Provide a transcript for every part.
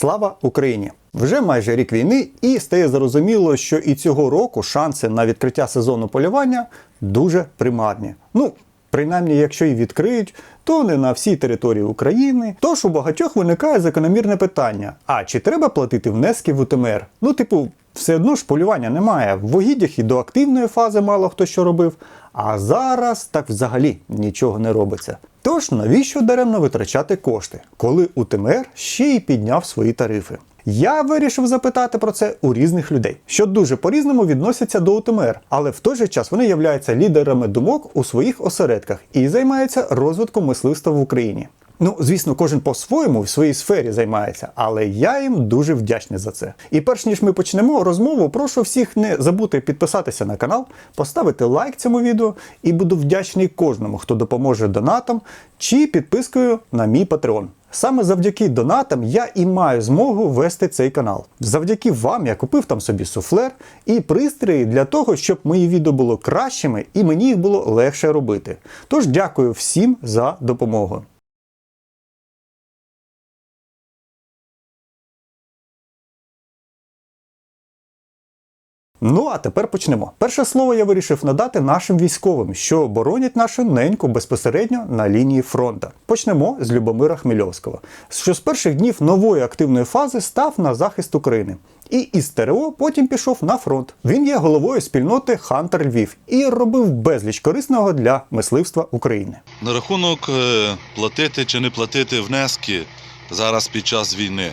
Слава Україні! Вже майже рік війни, і стає зрозуміло, що і цього року шанси на відкриття сезону полювання дуже примарні. Ну, принаймні, якщо і відкриють, то не на всій території України. Тож у багатьох виникає закономірне питання: а чи треба платити внески в УТМР? Ну, типу, все одно ж полювання немає. В угіддях і до активної фази мало хто що робив. А зараз так взагалі нічого не робиться. Тож навіщо даремно витрачати кошти, коли УТМР ще й підняв свої тарифи? Я вирішив запитати про це у різних людей, що дуже по-різному відносяться до УТМР, але в той же час вони являються лідерами думок у своїх осередках і займаються розвитком мисливства в Україні. Ну, звісно, кожен по-своєму в своїй сфері займається, але я їм дуже вдячний за це. І перш ніж ми почнемо розмову, прошу всіх не забути підписатися на канал, поставити лайк цьому відео і буду вдячний кожному, хто допоможе донатом чи підпискою на мій Patreon. Саме завдяки донатам я і маю змогу вести цей канал. Завдяки вам я купив там собі суфлер і пристрої для того, щоб мої відео було кращими і мені їх було легше робити. Тож дякую всім за допомогу. Ну а тепер почнемо. Перше слово я вирішив надати нашим військовим, що боронять нашу неньку безпосередньо на лінії фронта. Почнемо з Любомира Хмельовського, що з перших днів нової активної фази став на захист України. І із ТРО потім пішов на фронт. Він є головою спільноти Хантер Львів і робив безліч корисного для мисливства України. На рахунок е, платити чи не платити внески зараз під час війни.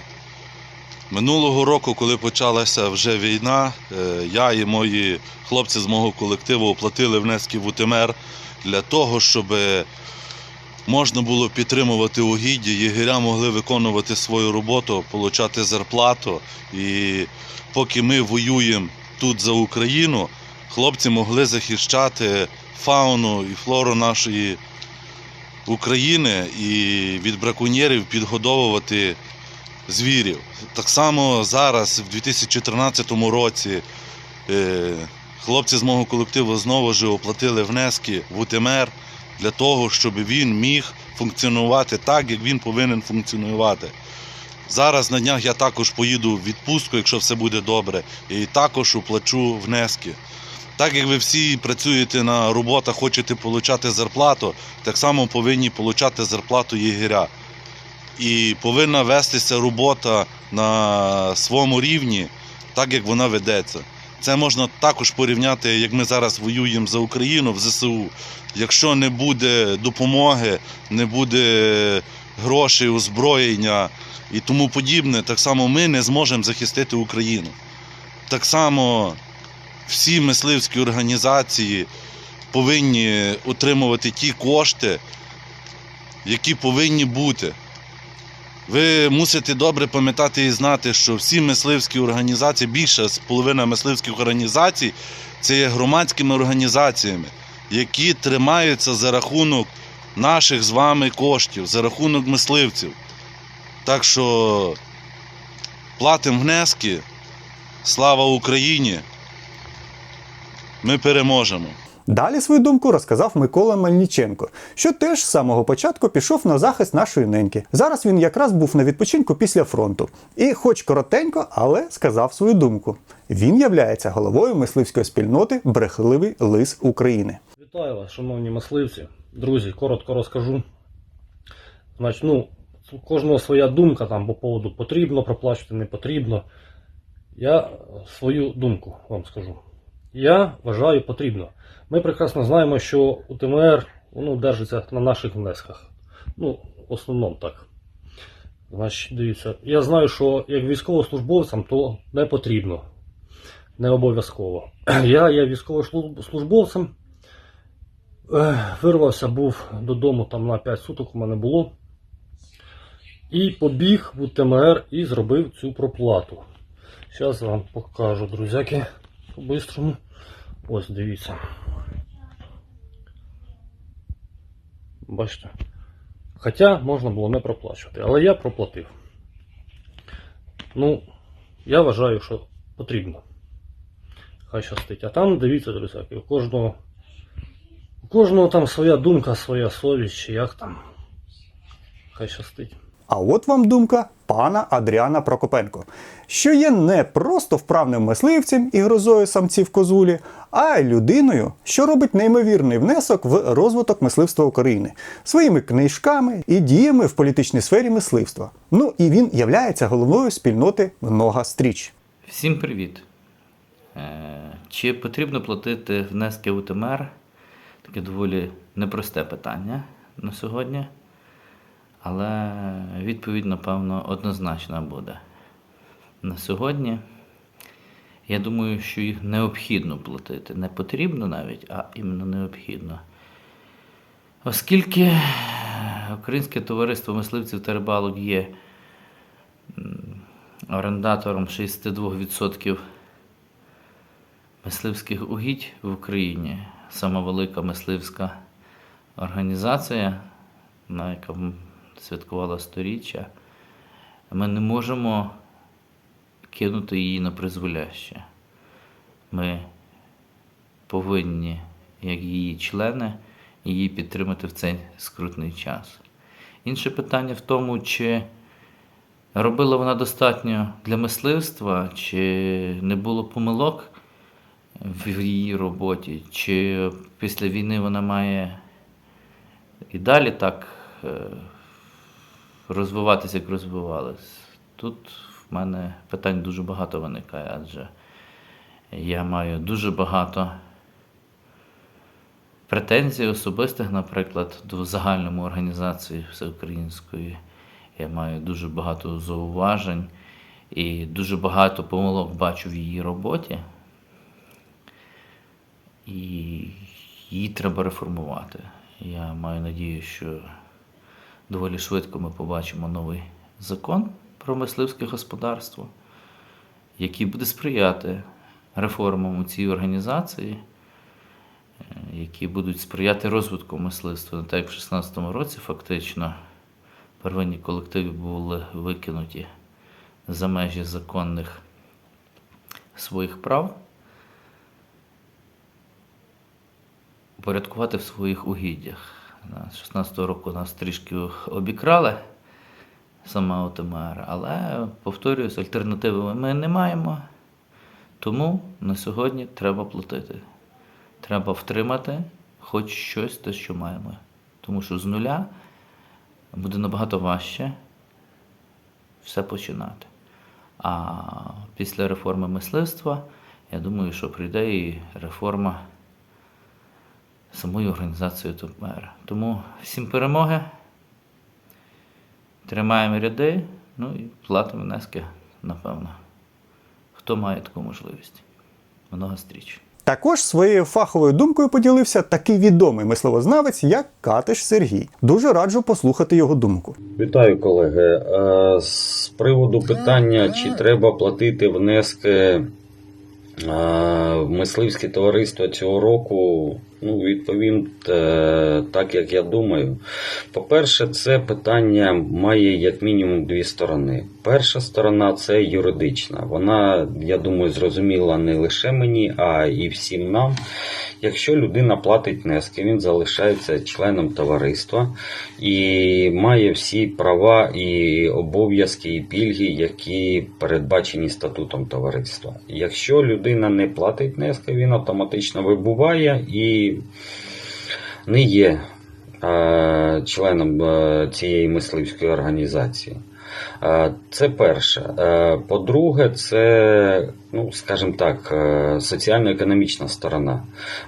Минулого року, коли почалася вже війна, е, я і мої хлопці з мого колективу оплатили внески в УТМР для того, щоб можна було підтримувати угіддя, єгеря могли виконувати свою роботу, отримати зарплату. І поки ми воюємо тут за Україну, хлопці могли захищати фауну і флору нашої України і від браконьєрів підгодовувати звірів. Так само зараз, в 2014 році, е, хлопці з мого колективу знову ж оплатили внески в УТМР для того, щоб він міг функціонувати так, як він повинен функціонувати. Зараз на днях я також поїду в відпустку, якщо все буде добре, і також оплачу внески. Так як ви всі працюєте на роботах, хочете отримати зарплату, так само повинні отримати зарплату єгеря. І повинна вестися робота на своєму рівні, так як вона ведеться. Це можна також порівняти, як ми зараз воюємо за Україну в ЗСУ. Якщо не буде допомоги, не буде грошей, озброєння і тому подібне, так само ми не зможемо захистити Україну. Так само всі мисливські організації повинні отримувати ті кошти, які повинні бути. Ви мусите добре пам'ятати і знати, що всі мисливські організації, більша половина мисливських організацій, це є громадськими організаціями, які тримаються за рахунок наших з вами коштів, за рахунок мисливців. Так що платимо внески, слава Україні! Ми переможемо. Далі свою думку розказав Микола Мельниченко, що теж з самого початку пішов на захист нашої неньки. Зараз він якраз був на відпочинку після фронту. І, хоч коротенько, але сказав свою думку. Він являється головою мисливської спільноти Брехливий лис України. Вітаю вас, шановні мисливці. Друзі, коротко розкажу. Значить, ну, кожного своя думка там по поводу потрібно проплачувати, не потрібно. Я свою думку вам скажу. Я вважаю потрібно. Ми прекрасно знаємо, що УТМР воно держиться на наших внесках. Ну, в основному так. Значить, дивіться, я знаю, що як військовослужбовцям, то не потрібно. Не обов'язково. Я є військовослужбовцем. Вирвався був додому там на 5 суток у мене було. І побіг в УТМР і зробив цю проплату. Зараз вам покажу, друзяки, по-бистрому. Ось дивіться. Бачите? Хоча можна було не проплачувати, але я проплатив. Ну, я вважаю, що потрібно. Хай щастить. А там, дивіться, друзяки, у кожного у кожного там своя думка, своя совість, чи як там. Хай щастить. А от вам думка пана Адріана Прокопенко, що є не просто вправним мисливцем і грозою самців козулі, а й людиною, що робить неймовірний внесок в розвиток мисливства України своїми книжками і діями в політичній сфері мисливства. Ну і він являється головною спільноти Нога Стріч. Всім привіт! Е, Чи потрібно платити внески в УТМР? Таке доволі непросте питання на сьогодні. Але відповідь, напевно, однозначна буде. На сьогодні я думаю, що їх необхідно платити. Не потрібно навіть, а іменно необхідно. Оскільки Українське товариство мисливців та рибалок є орендатором 62% мисливських угідь в Україні. Сама велика мисливська організація, яка святкувала сторіччя. Ми не можемо кинути її на призволяще. Ми повинні, як її члени, її підтримати в цей скрутний час. Інше питання в тому, чи Робила вона достатньо для мисливства, чи не було помилок в її роботі, чи після війни вона має і далі так е, розвиватися, як розвивалась. Тут в мене питань дуже багато виникає, адже я маю дуже багато претензій особистих, наприклад, до загальної організації всеукраїнської. Я маю дуже багато зауважень і дуже багато помилок бачу в її роботі. І її треба реформувати. Я маю надію, що доволі швидко ми побачимо новий закон про мисливське господарство, який буде сприяти реформам у цій організації, е, які будуть сприяти розвитку мисливства. Так як в 2016 році фактично первинні колективи були викинуті за межі законних своїх прав, порядкувати в своїх угіддях. З 16 року нас трішки обікрали сама ОТМР, але, повторююсь, альтернативи ми не маємо. Тому на сьогодні треба платити. Треба втримати хоч щось те, що маємо. Тому що з нуля буде набагато важче все починати. А після реформи мисливства, я думаю, що прийде і реформа самої організації ТОПМЕР. Тому всім перемоги, тримаємо ряди, ну і платимо внески, напевно. Хто має таку можливість? Много стріч. Також своєю фаховою думкою поділився такий відомий мисливознавець, як Катиш Сергій. Дуже раджу послухати його думку. Вітаю, колеги. Е, З приводу питання, чи треба платити внески е, в мисливське товариство цього року, ну, відповім е, так, як я думаю. По-перше, це питання має як мінімум дві сторони. Перша сторона це юридична. Вона, я думаю, зрозуміла не лише мені, а і всім нам. Якщо людина платить внески, він залишається членом товариства і має всі права і обов'язки і пільги, які передбачені статутом товариства. Якщо людина не платить внески, він автоматично вибуває і не є е, членом е, цієї мисливської організації. Е, Це перше. Е, По-друге, це, ну, скажімо так, е, соціально-економічна сторона.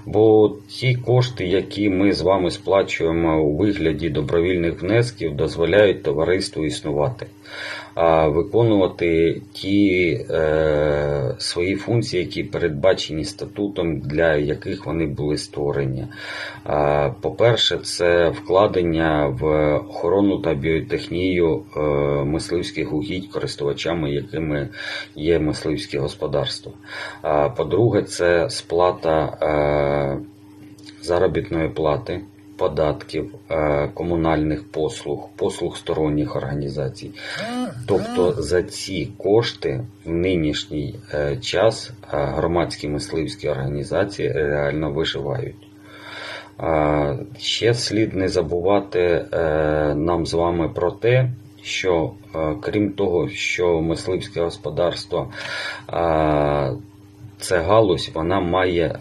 Бо ті кошти, які ми з вами сплачуємо у вигляді добровільних внесків, дозволяють товариству існувати, виконувати ті е, свої функції, які передбачені статутом, для яких вони були створені. А, По-перше, це вкладення в охорону та біотехнію е, мисливських угідь, користувачами якими є мисливське господарство. А, По-друге, це сплата е, заробітної плати. Податків, е, комунальних послуг, послуг сторонніх організацій. Тобто за ці кошти в нинішній е, час е, громадські мисливські організації реально виживають. Ще слід не забувати нам з вами про те, що крім того, що мисливське господарство це галузь, вона має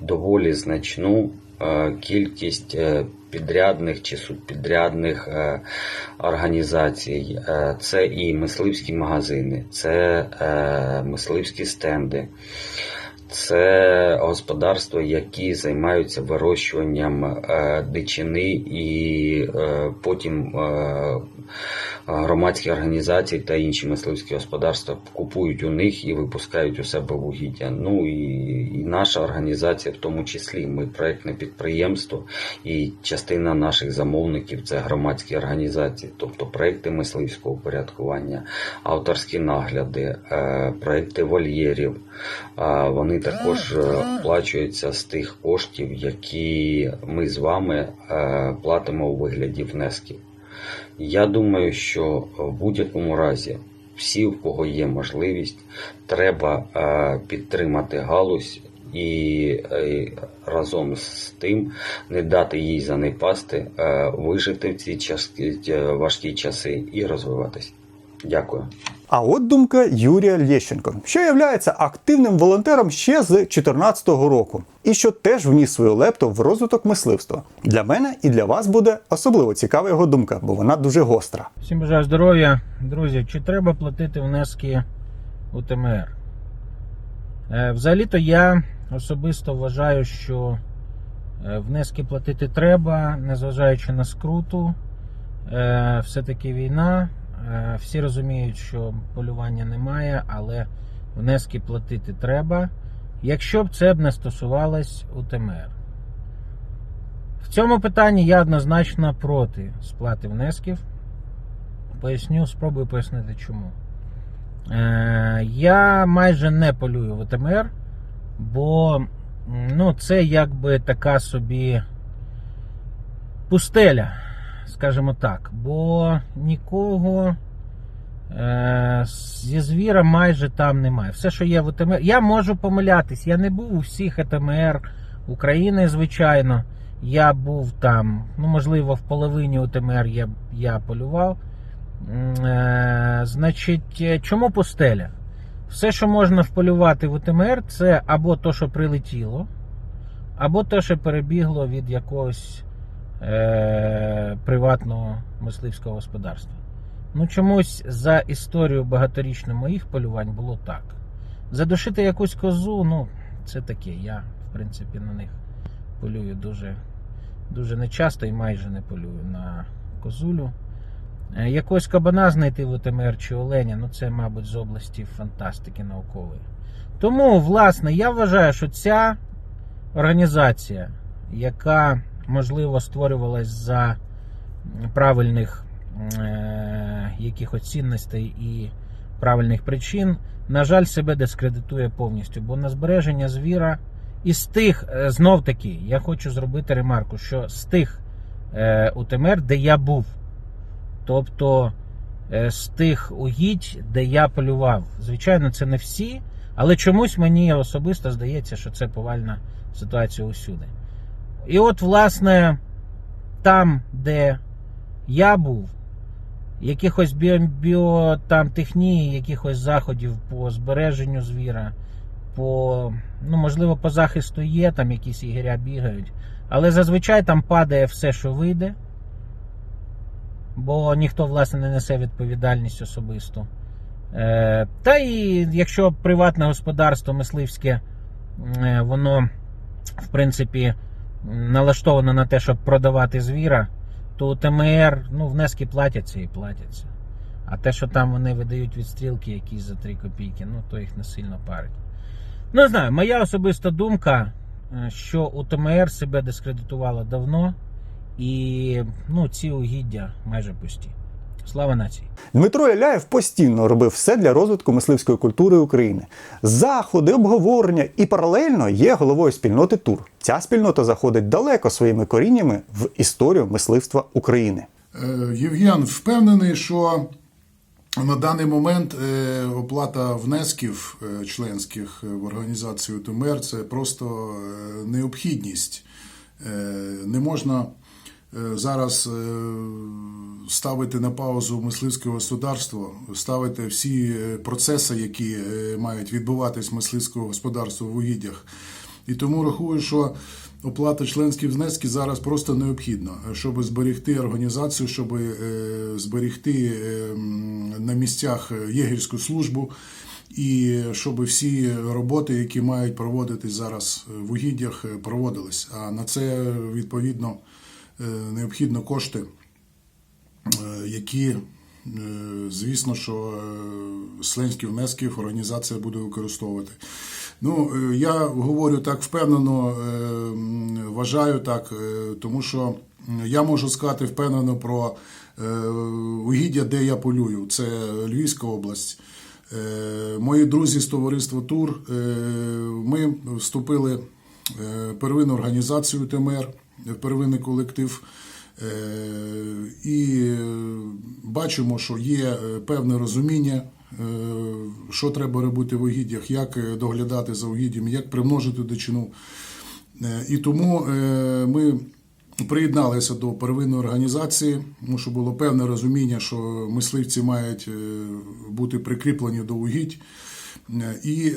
доволі значну кількість е, підрядних чи субпідрядних е, організацій. Е, Це і мисливські магазини, це е, мисливські стенди. Це господарства, які займаються вирощуванням е, дичини, і е, потім е, громадські організації та інші мисливські господарства купують у них і випускають у себе вугілля. Ну і, і наша організація, в тому числі, ми проектне підприємство, і частина наших замовників це громадські організації, тобто проекти мисливського упорядкування, авторські нагляди, проекти вольєрів. Вони також е, оплачуються з тих коштів, які ми з вами е, платимо у вигляді внесків. Я думаю, що в будь-якому разі всі, в кого є можливість, треба е, підтримати галузь і разом з тим не дати їй занепасти, вижити в ці важкі часи і розвиватись. Дякую. А от думка Юрія Лєщенко, що є активним волонтером ще з 2014 року, і що теж вніс свою лепту в розвиток мисливства. Для мене і для вас буде особливо цікава його думка, бо вона дуже гостра. Всім бажаю здоров'я. Друзі, чи треба платити внески у ТМР? Е, Взагалі-то я особисто вважаю, що е, внески платити треба, незважаючи на скруту. Е, Все-таки війна. Е, Всі розуміють, що полювання немає, але внески платити треба, якщо б це б не стосувалось УТМР. В цьому питанні я однозначно проти сплати внесків. Поясню, спробую пояснити чому. Е, я майже не полюю в ВТМР, бо ну, це якби така собі пустеля, скажімо так. Бо нікого е, зі звіра майже там немає. Все, що є в ВТМР. Я можу помилятись, я не був у всіх ЕТМР України, звичайно. Я був там, ну, можливо, в половині УТМР я, я полював. Е, значить, е, чому пустеля? Все, що можна вполювати в УТМР, це або то, що прилетіло, або те, що перебігло від якогось е, приватного мисливського господарства. Ну, чомусь за історію багаторічну моїх полювань було так. Задушити якусь козу, ну, це таке. Я, в принципі, на них полюю дуже, дуже нечасто і майже не полюю на козулю. Е, Якогось кабана знайти в ОТМР чи оленя, ну це, мабуть, з області фантастики наукової. Тому, власне, я вважаю, що ця організація, яка, можливо, створювалась за правильних е, якихось цінностей і правильних причин, на жаль, себе дискредитує повністю. Бо на збереження звіра із тих, е, знов таки, я хочу зробити ремарку, що з тих е, УТМР, де я був, тобто е, з тих угідь, де я полював. Звичайно, це не всі, але чомусь мені особисто здається, що це повальна ситуація усюди. І от, власне, там, де я був, якихось біо, біо якихось заходів по збереженню звіра, по, ну, можливо, по захисту є, там якісь ігоря бігають, але зазвичай там падає все, що вийде бо ніхто, власне, не несе відповідальність особисту. Е, та і якщо приватне господарство мисливське, е, воно, в принципі, налаштовано на те, щоб продавати звіра, то ТМР, ну, внески платяться і платяться. А те, що там вони видають відстрілки якісь за 3 копійки, ну, то їх не сильно парить. Ну, не знаю, моя особиста думка, е, що УТМР себе дискредитувало давно. І ну, ці угіддя майже пусті. Слава нації! Дмитро Ляляєв постійно робив все для розвитку мисливської культури України. Заходи, обговорення і паралельно є головою спільноти ТУР. Ця спільнота заходить далеко своїми коріннями в історію мисливства України. Е, Євген впевнений, що на даний момент е, оплата внесків е, членських в організацію ТУМЕР це просто е, необхідність. Е, Не можна зараз е, ставити на паузу мисливське господарство, ставити всі е, процеси, які е, мають відбуватись мисливського господарства в угіддях. І тому рахую, що оплата членських внесків зараз просто необхідна, щоб зберегти організацію, щоб е, зберегти е, на місцях єгерську службу. І щоб всі роботи, які мають проводитись зараз в угіддях, е, проводились. А на це відповідно е, необхідно кошти, е, які, е, звісно, що е, членські внесків організація буде використовувати. Ну, е, я говорю так впевнено, е, вважаю так, е, тому що я можу сказати впевнено про е, угіддя, де я полюю. Це Львівська область. Е, Мої друзі з товариства Тур. е, Ми вступили е, в первинну організацію ТМР, первинний колектив. Е, І е, бачимо, що є е, певне розуміння, що треба робити в угіддях, як доглядати за угіддям, як примножити дичину. І тому ми приєдналися до первинної організації, тому що було певне розуміння, що мисливці мають бути прикріплені до угідь. І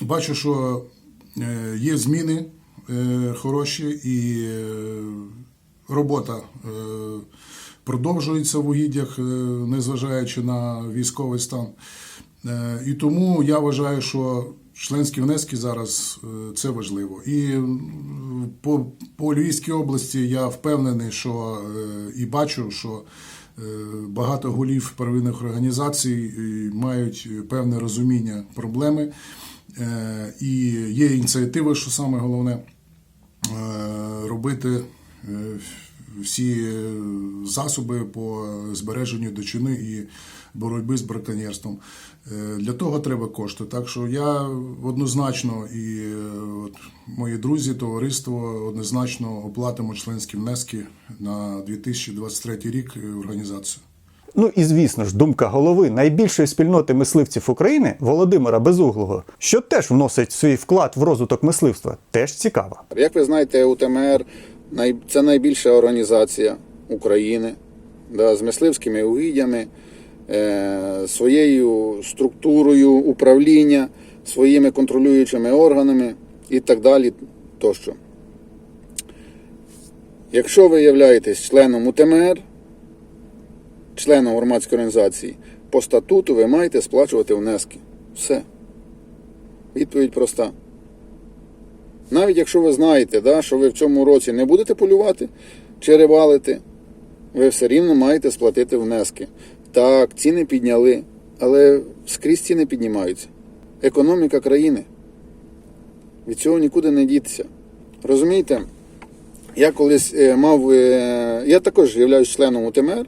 бачу, що є зміни хороші і е, робота е, продовжується в угіддях, е, незважаючи на військовий стан. Е, І тому я вважаю, що членські внески зараз е, це важливо. І по, по Львівській області я впевнений, що е, і бачу, що е, багато голів первинних організацій е, мають певне розуміння проблеми. Е, І є ініціативи, що саме головне, е, робити е, всі е, засоби по збереженню дичини і боротьби з браконьєрством. Е, Для того треба кошти. Так що я однозначно і е, от, мої друзі, товариство однозначно оплатимо членські внески на 2023 рік е, організацію. Ну і звісно ж, думка голови найбільшої спільноти мисливців України Володимира Безуглого, що теж вносить свій вклад в розвиток мисливства, теж цікава. Як ви знаєте, УТМР це найбільша організація України да, з мисливськими угіддями, е, своєю структурою управління, своїми контролюючими органами і так далі. Тощо. Якщо ви являєтесь членом УТМР, членом громадської організації, по статуту ви маєте сплачувати внески. Все. Відповідь проста. Навіть якщо ви знаєте, да, що ви в цьому році не будете полювати чи рибалити, ви все рівно маєте сплатити внески. Так, ціни підняли, але скрізь ціни піднімаються. Економіка країни. Від цього нікуди не дітися. Розумієте, я колись е, мав. е, я також являюсь членом УТМР,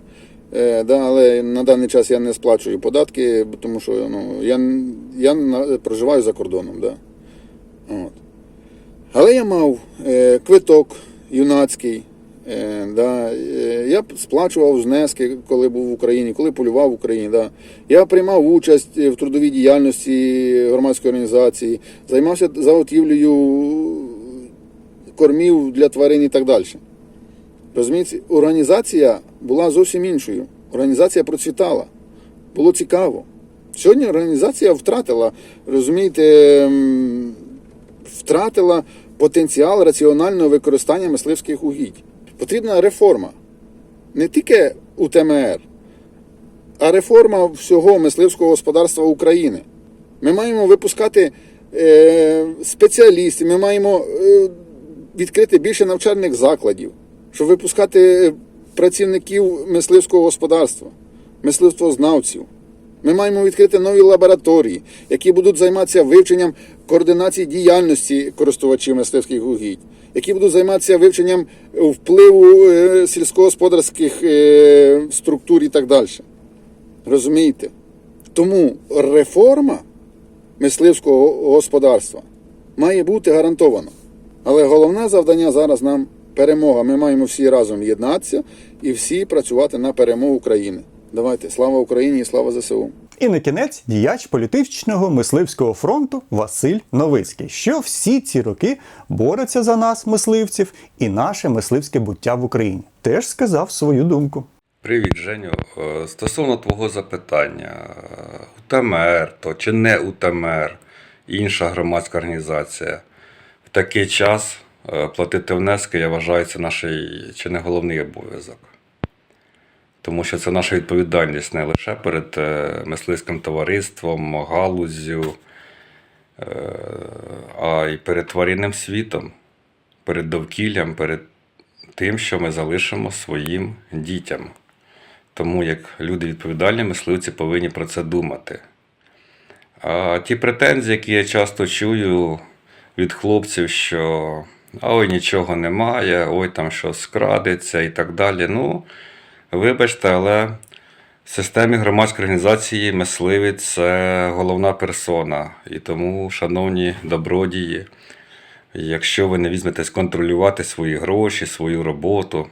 да, але на даний час я не сплачую податки, тому що ну, я, я проживаю за кордоном. Да. От. Але я мав е, квиток юнацький. Е, да, е, я сплачував внески, коли був в Україні, коли полював в Україні. Да. Я приймав участь в трудовій діяльності громадської організації, займався заготівлею кормів для тварин і так далі. Розумієте, організація була зовсім іншою. Організація процвітала. Було цікаво. Сьогодні організація втратила, розумієте, втратила потенціал раціонального використання мисливських угідь. Потрібна реформа. Не тільки УТМР, а реформа всього мисливського господарства України. Ми маємо випускати е, спеціалістів, ми маємо е, відкрити більше навчальних закладів, щоб випускати працівників мисливського господарства, мисливствознавців. Ми маємо відкрити нові лабораторії, які будуть займатися вивченням координації діяльності користувачів мисливських угідь, які будуть займатися вивченням впливу е, сільськогосподарських е, структур і так далі. Розумієте? Тому реформа мисливського господарства має бути гарантована. Але головне завдання зараз нам перемога. Ми маємо всі разом єднатися і всі працювати на перемогу України. Давайте, слава Україні і слава ЗСУ. І на кінець діяч політичного мисливського фронту Василь Новицький, що всі ці роки бореться за нас, мисливців, і наше мисливське буття в Україні. Теж сказав свою думку. Привіт, Женю. Е, Стосовно твого запитання, е, УТМР то чи не УТМР, інша громадська організація. В такий час платити внески, я вважаю, це наш чи не головний обов'язок. Тому що це наша відповідальність не лише перед е, мисливським товариством, галуззю, е, а й перед тваринним світом, перед довкіллям, перед тим, що ми залишимо своїм дітям. Тому як люди відповідальні, мисливці повинні про це думати. А ті претензії, які я часто чую від хлопців, що ой, нічого немає, ой, там щось скрадеться і так далі. Ну, вибачте, але в системі громадської організації мисливець це головна персона. І тому, шановні добродії, якщо ви не візьметесь контролювати свої гроші, свою роботу,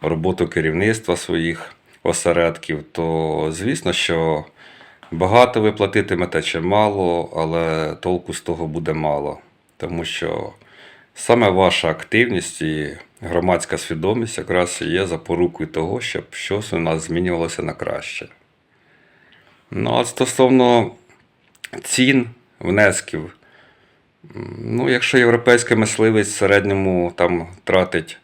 роботу керівництва своїх осередків, то звісно, що багато ви платитимете чи мало, але толку з того буде мало. Тому що саме ваша активність і громадська свідомість якраз є запорукою того, щоб щось у нас змінювалося на краще. Ну, а стосовно цін, внесків, Ну, якщо європейський мисливець в середньому там тратить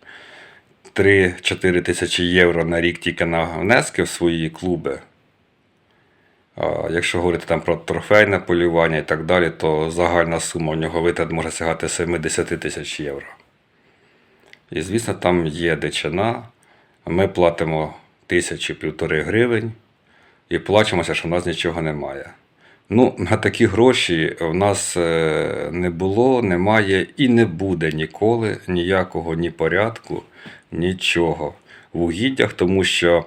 3-4 тисячі євро на рік тільки на внески в свої клуби. Якщо говорити там про трофейне полювання і так далі, то загальна сума у нього витрат може сягати 70 тисяч євро. І звісно, там є дичина. Ми платимо тисячі півтори гривень і плачемося, що в нас нічого немає. Ну, на такі гроші в нас е, не було, немає і не буде ніколи ніякого ні порядку, нічого в угіддях, тому що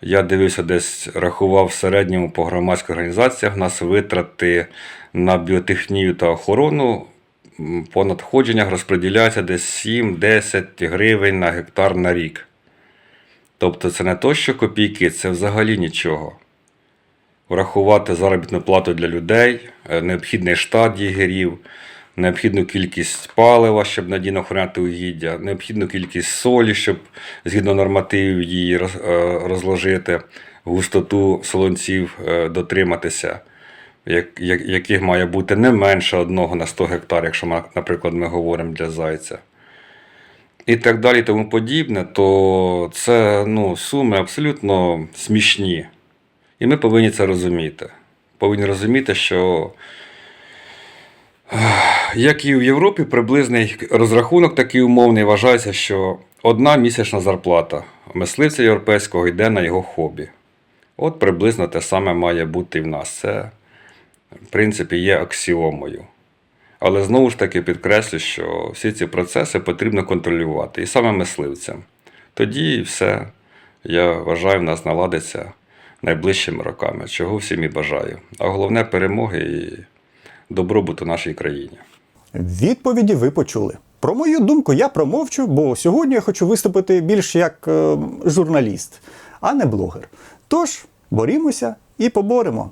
я дивився, десь рахував в середньому по громадських організаціях нас витрати на біотехнію та охорону по надходженнях розподіляється десь 7-10 гривень на гектар на рік. Тобто це не то, що копійки, це взагалі нічого врахувати заробітну плату для людей, е, необхідний штат єгерів, необхідну кількість палива, щоб надійно охороняти угіддя, необхідну кількість солі, щоб згідно нормативів її е, розложити, густоту солонців е, дотриматися, як- як- яких має бути не менше одного на 100 гектар, якщо, ми, наприклад, ми говоримо для зайця. І так далі, тому подібне, то це ну, суми абсолютно смішні. І ми повинні це розуміти. Повинні розуміти, що як і в Європі, приблизний розрахунок такий умовний вважається, що одна місячна зарплата мисливця європейського йде на його хобі. От приблизно те саме має бути і в нас. Це, в принципі, є аксіомою. Але знову ж таки підкреслю, що всі ці процеси потрібно контролювати і саме мисливцям. Тоді все, я вважаю, в нас наладиться найближчими роками, чого всім і бажаю. А головне перемоги і добробуту нашій країні. Відповіді ви почули. Про мою думку я промовчу, бо сьогодні я хочу виступити більш як е, журналіст, а не блогер. Тож борімося і поборемо.